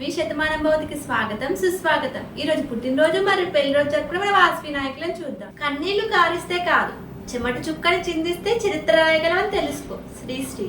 వాస్వి శతమానం భవతికి స్వాగతం సుస్వాగతం. ఈ రోజు పుట్టినరోజు మరియు పెళ్ళి రోజు జరుపుకునే మన వాస్వి నాయకులను చూద్దాం. కన్నీళ్ళు కారిస్తే కాదు చెమట చుక్కని చిందిస్తే చరిత్ర రాయగలమని తెలుసుకో. శ్రీశ్రీ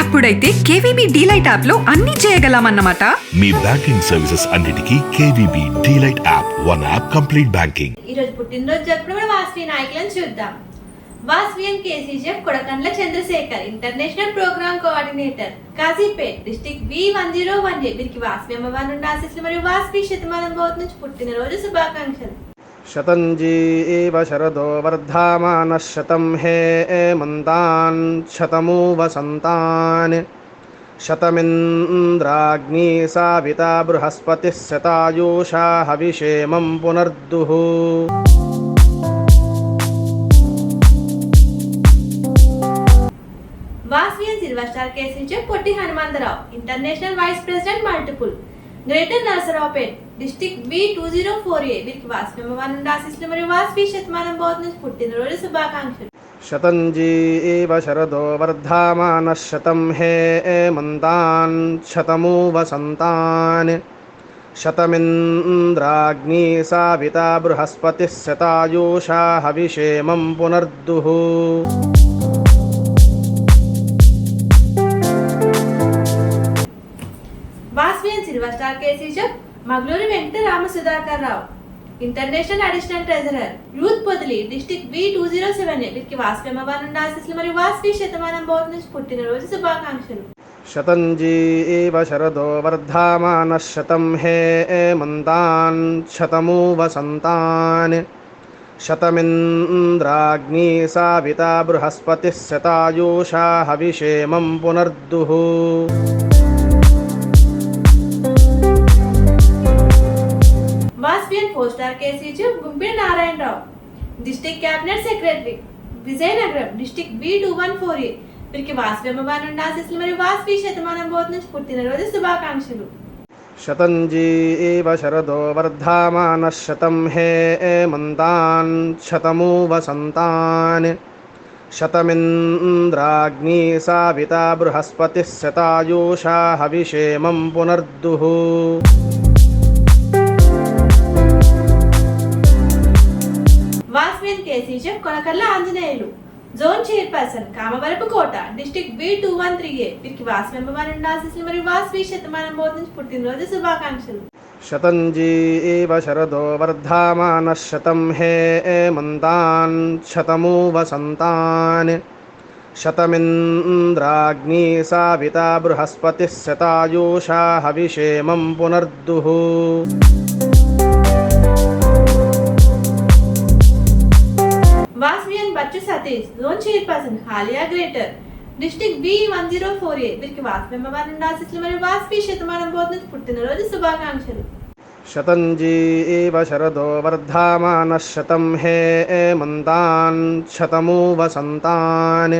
అప్పుడైతే కేవీబీ డీలైట్ యాప్లో అన్ని చేయగలమన్నమాట. మీ బ్యాంకింగ్ సర్వీసెస్ అన్నిటికీ KVB DLite app one app complete banking. ఈ రోజు పుట్టినరోజు జరుపుకునే మన వాస్వి నాయకులను చూద్దాం. Vasavian KCGF Kodakandla Chandrashekar international program coordinator Kazipet district B one zero one A. వీరికి వాస్వి అమ్మవారి నుండి ఆశీస్సులు మరియు వాస్వి శతమానం భవత్ నుంచి పుట్టినరోజు శుభాకాంక్షలు. शतञ्जी एव शरदो वर्धामानः हे एमन्तान् शतमु वसन्तान् शतमिन्द्राग्नी साविता बृहस्पतिः शतायुषा हविषेमं पुनर्दुः। वासवीएन सिल्वर के SHF Poti Hanumantharao international vice president multiple. Greater Narasaraopet district B two zero four A. వీరికి వాస్ నెంబర్ వన్ రాసిస్ మరియు వాస్వి శతమానం బౌద్ధ పుట్టినరోజు శుభాకాంక్షలు. శతంజీ శరదో వర్ధమాన శతం హే మంతాన్ శతమూ వసంతాన్ శతమింద్రాగ్ని సావిత బృహస్పతిः శతాయూషా హవిషేమం పునర్దుః. स्टार केसी जब Magaluri Venkat Ram Sudhakar Rao international additional treasurer youth बदली district B two zero seven eight की वास्तव में बार नंदा से इसलिए मरी वास्तव में शेतमान बहुत निश पुट्टी ने रोज सुबह काम शुरू शतंजी एव शरदो वर्धामान शतम हे ए मंदान शतमु वसंतान शतमिन्द्राग्नी साविता बृहस्पतिः शतायुषा हविषेमं पुनर्दुः पुनर्दुः Vasavian four star KCGF Gumpidi Narayanarao district cabinet secretary Vizianagaram district B two one four A వీరికి వాస్వి అమ్మవారి నుండి ఆశీస్సులు మరియు వాస్వి శతమానం భవత్ నుంచి పుట్టినరోజు శుభాకాంక్షలు शतञ्जी एव शरदो वर्धामानः शतं हे एमन्तान् शतमु वसन्तान् शतमिन्द्राग्नी साविता बृहस्पतिः शतायुषा हविषेमं पुनर्दुः Caesar Konakalla Anjaneyulu. Zone chairperson Kamavarapu Kota district B two one three A వీరికి వాసు మెంబవారి ఆశీస్సులు మరియు వాసు శతమానం బోధించి పుట్టినరోజు శుభాకాంక్షలు. శతంజీ ఏవ శరదో వర్ధమాన శతం హే మంతాన్ శతమూ వసంతాన్ శతమింద్రాగ్ని సావిత బృహస్పతి శతాయూషా హవిషేమం పునర్దుః. Chairperson Haliya greater district B one zero four A వీరికి వాస్పి అమ్మవారి నుండి మరియు వాస్పి శతమానం పోతున్నది పుట్టినరోజు శుభాకాంక్షలు. శతంజీ ఇవ శరదో వర్ధమాన శతం హే మంతాన్ శతమూ వసంతాన్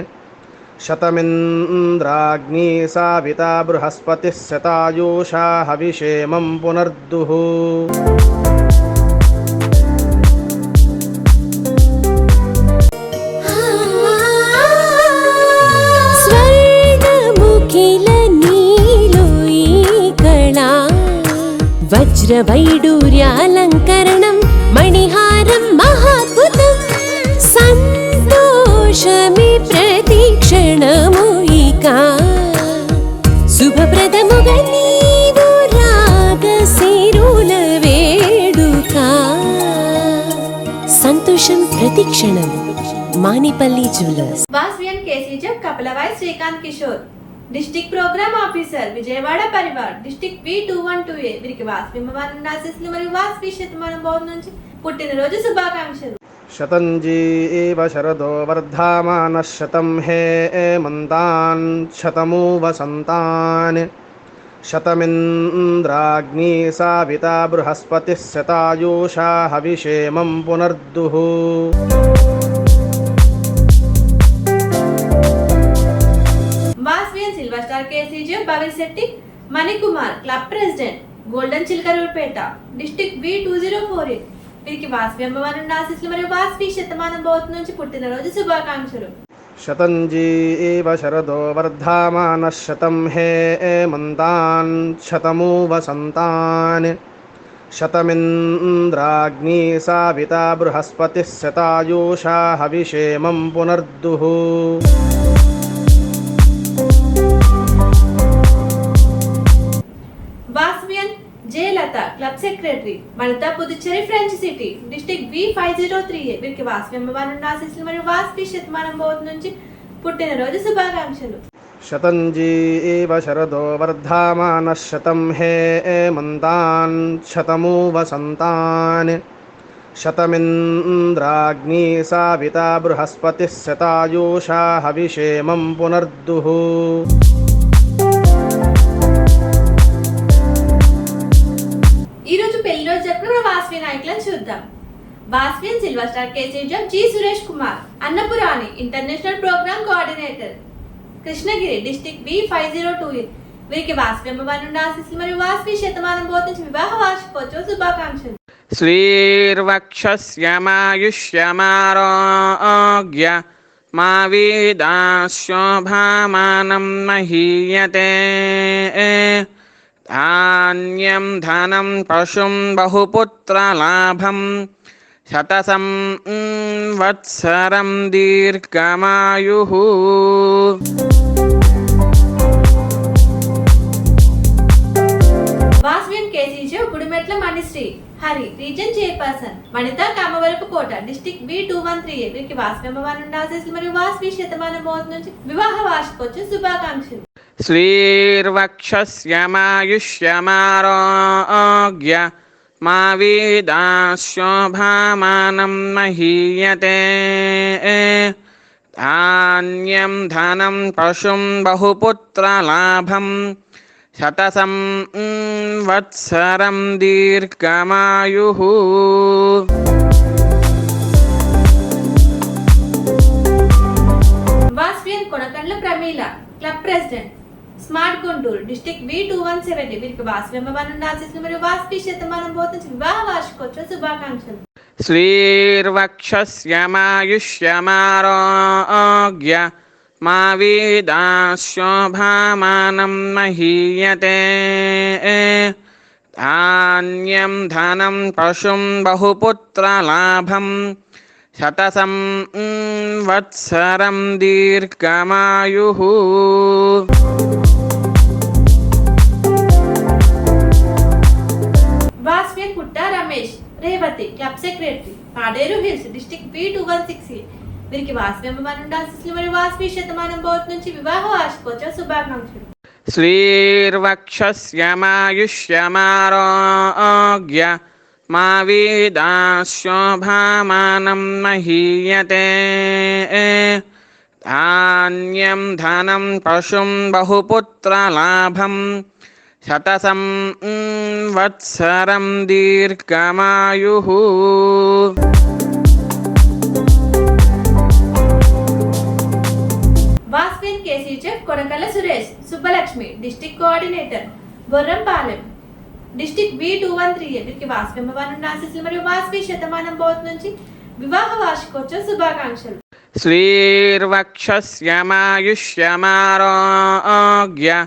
శతమింద్రాగ్ని సావిత బృహస్పతి శతాయూషా హవిషేమం పునర్దుః. വജ്രവൈഡൂര്യാലങ്കരണം മണിഹാരം മഹാത്ഭുതം. സന്തോഷമേ പ്രതീക്ഷണമൂയിക ശുഭപ്രദമുക നീതു രാഗസിരുല വേടുക സന്തോഷം പ്രതീക്ഷണം Manippally jewellers. വാസ്വിയൻ കേസിജ് Kapilavai Srikanth Kishore. District program officer Vijayawada Parivar district V two one two A వీరికి వాస్పిమ్మవారం ఆశీస్సులు మరియు వాస్పి శతమానం బోధ నుంచి పుట్టినరోజు శుభాకాంక్షలు. శతంజీ ఇవ శరదో వర్ధమాన శతం హే మంతాన్ శతమూ వసంతాన్ శతమింద్రాగ్ని సావిత బృహస్పతి శతాయూషా హవిషేమం పునర్దుః. Vasavian silver star Shetty Manikumar club president golden Chilakarupeta district B two zero four eight వీరికి వాస్వి అమ్మవారి నుండి ఆశీస్సులు మరియు వాస్వి శతమానం భవత్ నుంచి పుట్టినరోజు శుభాకాంక్షలు. శతంజీ శరదో వర్ధమాన శతం హే మంతాన్ శతమూ వసంతాన్ శతమింద్రాగ్ని సావిత బృహస్పతి శతాయూషా హవిషేమం పునర్దుః. Secretary మనత Puducherry French city district B five zero three వీరికి వాస్వి అమ్మవారి నుండి ఆశీస్సులు మరియు వాస్వి శతమానం బోధ నుంచి పుట్టినరోజు శుభాకాంక్షలు. శతంజీ ఏవ శరదో వర్ధమాన శతం హే మంతాన్ శతమూ వసంతాన్ శతమింద్రాగ్నీ సావిత బృహస్పతి శతాయూషా హవిషేమం పునర్దుః. చేద్దాం. బాస్పియన్ silver star కేసీజం G Suresh Kumar Annapurani international program coordinator. Krishnagiri district B five zero two వీరికి వాస్పి అమ్మవారి నుండి మరియు వాస్పీ శతమానం బోధించి వివాహ వార్షికోత్సవ శుభాకాంక్షలు. శ్రీర్వక్షస్యమాయుష్యమారోగ్య మా వీదాశోభామానం మహీయతే. ధాన్యం ధనం పశుం బహుపుత్రలాభం శతసం వత్సరం దీర్ఘమాయు వాస్విన్ కేజీజో Gudimetla Manishri Hari region chairperson Vanitha Kamavarapu Kota district B two one three వీరికి వాస్వి అమ్మవారి నుండి ఆశీస్సులు మరియు వాస్వి శతమానం బోధ నుంచి వివాహ వార్షికోత్సవ శుభాకాంక్షలు श्रीर्वक्षस्यमायुष्यमारोग्य मा वेदाशोभामानं महीयते धान्यं धनं पशुं बहुपुत्रलाभं शतसं वत्सरं दीर्घमायुः వాస్వియన్ Konakandla Pramila club president smart Guntur district V two one seventy వీరికి వాసి బ్రహ్మవారం రాసేసిన మరియు వాస్పి శతమానం బోధించి వివాహ వార్షికోత్సవ శుభాకాంక్షలు శ్రీర్వక్షస్యమాయుష్యమారోగ్య మా వీదాశోభామానం మహీయతే ధాన్యం ధనం పశుం బహుపుత్రలాభం శతసం వత్సరం దీర్ఘమాయు K Kutta Ramesh Revathi club secretary Paderu hills district B two one six వీరికి వాసి మెంబర్ ఉండాల్సి శతమానం బోత్ నుంచి వివాహ వార్షికోత్సవ శుభాకాంక్షలు. శ్రీర్వక్షమాయుష్యమారోగ్య మా వీదాశోభామానం మహీయతే. ధాన్యం ధనం పశుం బహుపుత్రలాభం శతసం వత్సరం దీర్ఘమాయు వాస్పిన్ కేసీచెఫ్ Konakalla Suresh Subbalakshmi district coordinator Borrampalem district B two one three వీరికి వాస్పి అమ్మవారి ఆశీస్సులు మరియు వాస్పి శతమానం బోత్ నుంచి వివాహ వార్షికోత్సవ శుభాకాంక్షలు శ్రీర్వక్షమాయుష్యమారోగ్య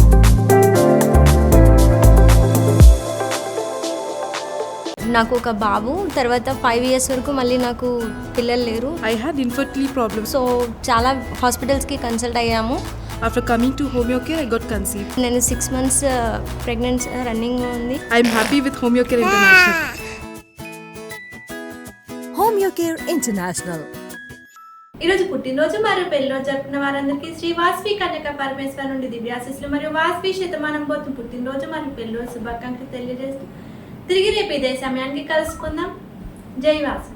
నాకు ఒక బాబు తర్వాత ఫైవ్ ఇయర్స్ వరకు మళ్ళీ నాకు పిల్లలు లేరు I had infertility problems. So చాలా హాస్పిటల్స్కి కన్సల్ట్ అయ్యాము After coming to Homeocare, I got conceived. నేను సిక్స్ మంత్స్ ప్రెగ్నెన్సీ రన్నింగ్ ఉంది I'm happy with Homeocare International. Homeocare International. ఈరోజు పుట్టినరోజు మరియు పెళ్ళిరోజు జరుపుకున్న వారందరికీ శ్రీ వాస్వి కన్యక పరమేశ్వర నుండి దివ్యాశిస్సులు మరియు వాస్వి శతమానం పోతు పుట్టినరోజు మరియు పెళ్ళిరోజు శుభాకాంక్షలు తెలియజేస్తూ తిరిగి రేపు ఇదే సమయానికి కలుసుకుందాం. జై వాసు.